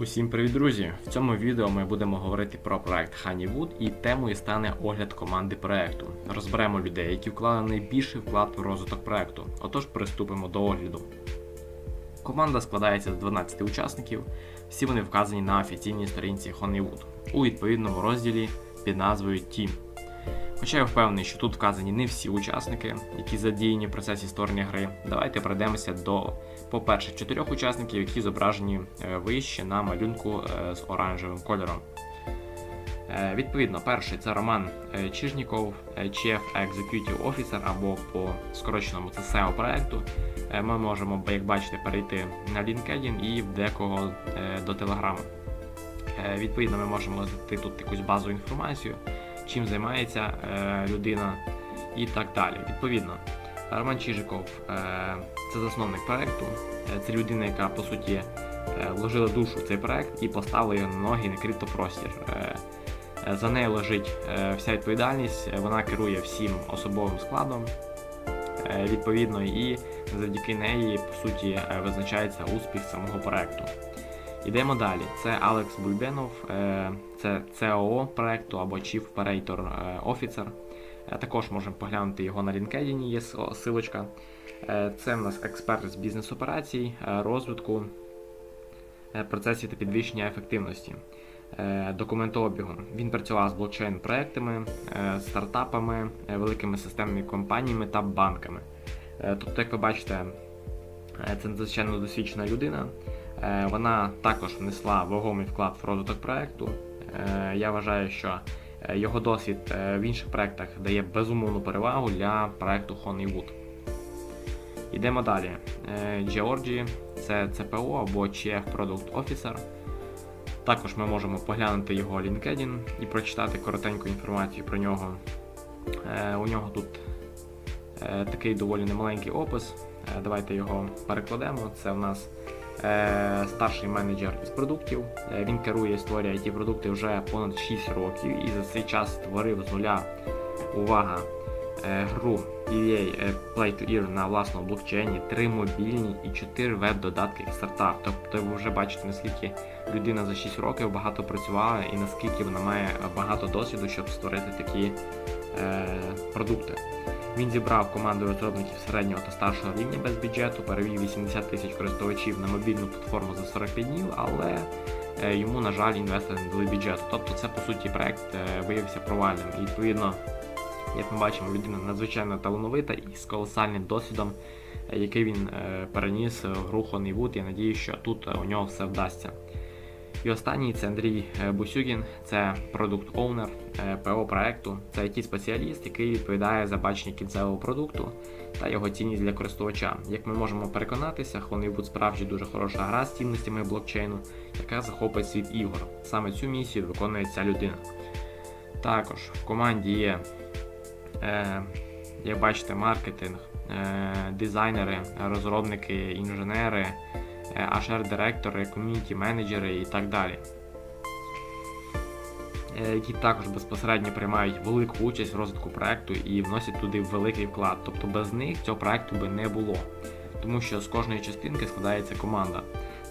Усім привіт, друзі! В цьому відео ми будемо говорити про проект Honeywood і темою стане огляд команди проекту. Розберемо людей, які вклали найбільший вклад в розвиток проекту. Отож, приступимо до огляду. Команда складається з 12 учасників, всі вони вказані на офіційній сторінці Honeywood у відповідному розділі під назвою Team. Хоча я впевнений, що тут вказані не всі учасники, які задіяні в процесі створення гри. Давайте пройдемося до, по-перше, чотирьох учасників, які зображені е, вище на малюнку е, з оранжевим кольором. Е, Відповідно, перший це Роман Чижніков, Chief Executive Officer або по скороченому це SEO проекту. Ми можемо, як бачите, перейти на LinkedIn і в декого до Telegram. Відповідно, ми можемо знайти тут якусь базову інформацію, чим займається е, людина і так далі. Відповідно, Роман Чижиков е, це засновник проекту, е, це людина, яка по суті вложила душу в цей проект і поставила його на ноги на криптопростір. За нею лежить вся відповідальність, вона керує всім особовим складом. Відповідно, і завдяки неї по суті визначається успіх самого проекту. Йдемо далі. Це Алекс Бульбенов, це COO проекту або Chief Operator е, Officer. Е, Також можемо поглянути його на LinkedIn, є силочка. Е, Це в нас експерт з бізнес-операцій, розвитку процесів та підвищення ефективності. Документообігу. Він працював з блокчейн-проектами, стартапами, великими системними компаніями та банками. Тобто, як ви бачите, це надзвичайно досвідчена людина. Вона також внесла вагомий вклад в розвиток проекту. Е, Я вважаю, що е, його досвід е, в інших проектах дає безумовну перевагу для проекту Honeywood. Йдемо далі. Georgie це CPO або Chief Product Officer. Також ми можемо поглянути його LinkedIn і прочитати коротеньку інформацію про нього. У нього тут такий доволі немаленький опис. Давайте його перекладемо. Це в нас старший менеджер із продуктів. Е, Він керує створює ті продукти вже понад 6 років і за цей час створив з нуля увага е, гру EA е, Play to Earn на власному блокчейні, 3 мобільні і 4 веб-додатки стартап. Тобто ви вже бачите, наскільки людина за 6 років багато працювала і наскільки вона має багато досвіду, щоб створити такі е, продукти. Він зібрав команду розробників середнього та старшого рівня без бюджету, перевів 80 тисяч користувачів на мобільну платформу за 45 днів, але е, йому, на жаль, інвестори не дали бюджету. Тобто це по суті проект е, виявився провальним. І відповідно, як ми бачимо, людина надзвичайно талановита і з колосальним досвідом, е, який він е, переніс в гру Honeywood. Я надію, що тут е, у нього все вдасться. І останній це Андрій е, Бусюгін, це продукт оунер ПО проекту. Це it спеціаліст який відповідає за бачення кінцевого продукту та його цінність для користувача. Як ми можемо переконатися, Honeywood справді дуже хороша гра з цінностями блокчейну, яка захопить світ ігор. Саме цю місію виконує ця людина. Також в команді є, е, як бачите, маркетинг, е, дизайнери, розробники, інженери. HR-директори, ком'юніті менеджери і так далі. Е, Які також безпосередньо приймають велику участь в розвитку проекту і вносять туди великий вклад. Тобто без них цього проекту би не було. Тому що з кожної частинки складається команда.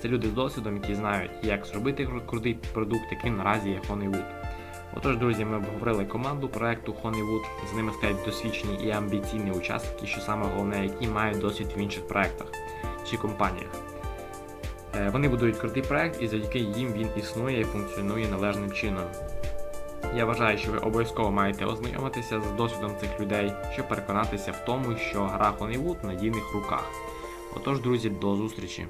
Це люди з досвідом, які знають, як зробити крутий продукт, яким наразі є Honeywood. Отож, друзі, ми обговорили команду проекту Honeywood. З ними стоять досвідчені і амбіційні учасники, що саме головне, які мають досвід в інших проектах чи компаніях. Е, Вони будують крутий проект і завдяки їм він існує і функціонує належним чином. Я вважаю, що ви обов'язково маєте ознайомитися з досвідом цих людей, щоб переконатися в тому, що гра Honeywood в надійних руках. Отож, друзі, до зустрічі!